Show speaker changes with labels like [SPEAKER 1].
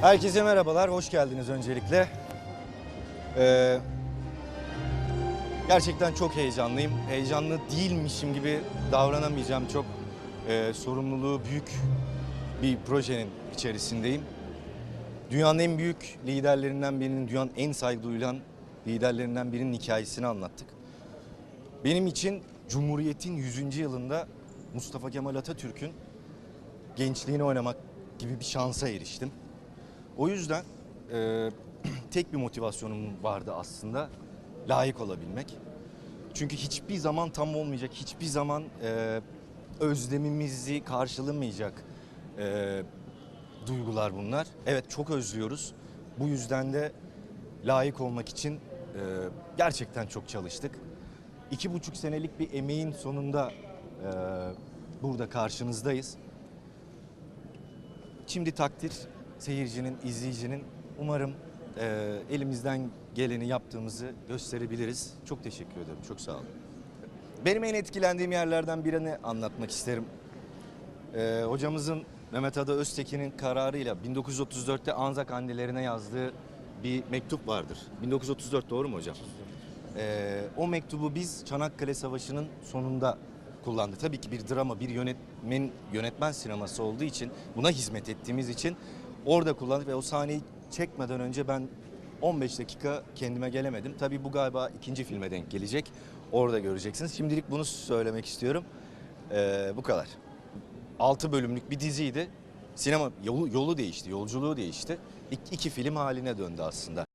[SPEAKER 1] Herkese merhabalar, hoş geldiniz öncelikle. Ee, gerçekten çok heyecanlıyım. Heyecanlı değilmişim gibi davranamayacağım. Çok e, sorumluluğu büyük bir projenin içerisindeyim. Dünyanın en büyük liderlerinden birinin, dünyanın en saygı duyulan liderlerinden birinin hikayesini anlattık. Benim için Cumhuriyet'in 100. yılında Mustafa Kemal Atatürk'ün gençliğini oynamak gibi bir şansa eriştim. O yüzden e, tek bir motivasyonum vardı aslında layık olabilmek. Çünkü hiçbir zaman tam olmayacak, hiçbir zaman e, özlemimizi karşılamayacak e, duygular bunlar. Evet çok özlüyoruz. Bu yüzden de layık olmak için e, gerçekten çok çalıştık. İki buçuk senelik bir emeğin sonunda e, burada karşınızdayız. Şimdi takdir seyircinin, izleyicinin umarım e, elimizden geleni yaptığımızı gösterebiliriz. Çok teşekkür ederim. Çok sağ olun. Benim en etkilendiğim yerlerden birini anlatmak isterim. E, hocamızın Mehmet Ada Öztekin'in kararıyla 1934'te Anzak annelerine yazdığı bir mektup vardır. 1934 doğru mu hocam? E, o mektubu biz Çanakkale Savaşı'nın sonunda kullandı. Tabii ki bir drama, bir yönetmen yönetmen sineması olduğu için buna hizmet ettiğimiz için orada kullandık ve o sahneyi çekmeden önce ben 15 dakika kendime gelemedim. Tabii bu galiba ikinci filme denk gelecek. Orada göreceksiniz. Şimdilik bunu söylemek istiyorum. Ee, bu kadar. 6 bölümlük bir diziydi. Sinema yolu, yolu değişti, yolculuğu değişti. İki, iki film haline döndü aslında.